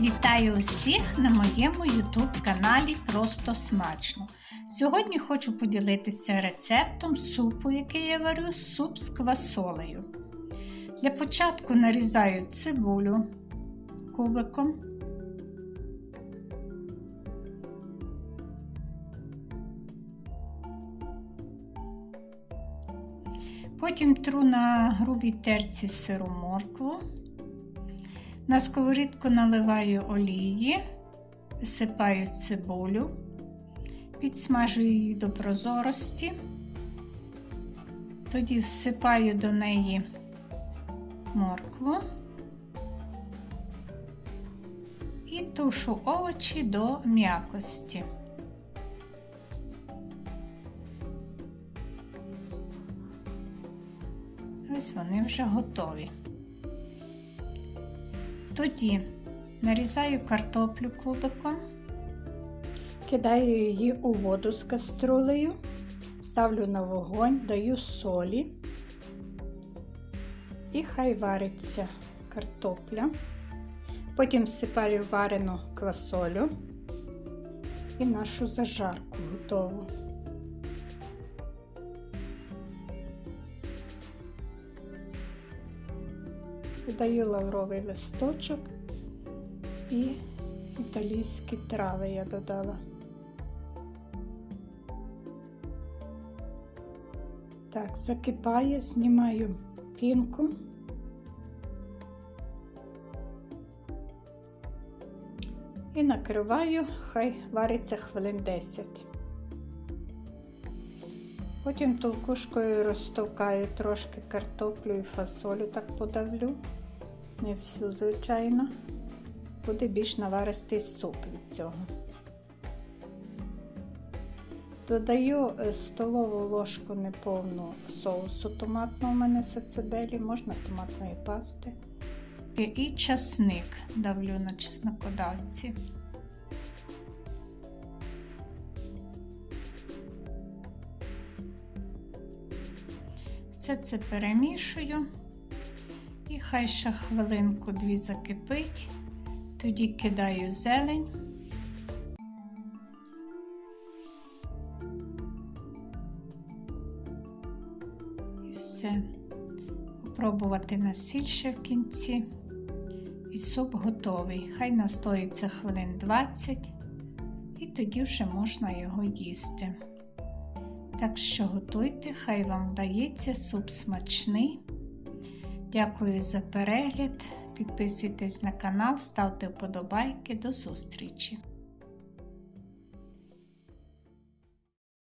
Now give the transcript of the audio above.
Вітаю усіх на моєму YouTube каналі Просто Смачно. Сьогодні хочу поділитися рецептом супу, який я варю, суп з квасолею. Для початку нарізаю цибулю кубиком. Потім тру на грубій терці сиру моркву. На сковорідку наливаю олії, висипаю цибулю, підсмажую її до прозорості, тоді всипаю до неї моркву і тушу овочі до м'якості. Ось вони вже готові. Тоді нарізаю картоплю кубиком, кидаю її у воду з каструлею, ставлю на вогонь, даю солі і хай вариться картопля. Потім всипаю варену квасолю і нашу зажарку готову. Додаю лавровий листочок і італійські трави я додала. Так, закипає, знімаю пінку. І накриваю, хай вариться хвилин 10. Потім толкушкою розтовкаю трошки картоплю і фасолю, так подавлю не всю, звичайно, буде більш наваристий суп від цього. Додаю столову ложку неповну соусу томатного у мене сацебелі, можна томатної пасти. І часник давлю на чеснокодавці. Все це перемішую. І хай ще хвилинку дві закипить, тоді кидаю зелень. І все. Попробувати на сіль ще в кінці. І суп готовий. Хай настоїться хвилин 20, і тоді вже можна його їсти. Так що готуйте, хай вам вдається суп смачний. Дякую за перегляд. Підписуйтесь на канал, ставте вподобайки. До зустрічі!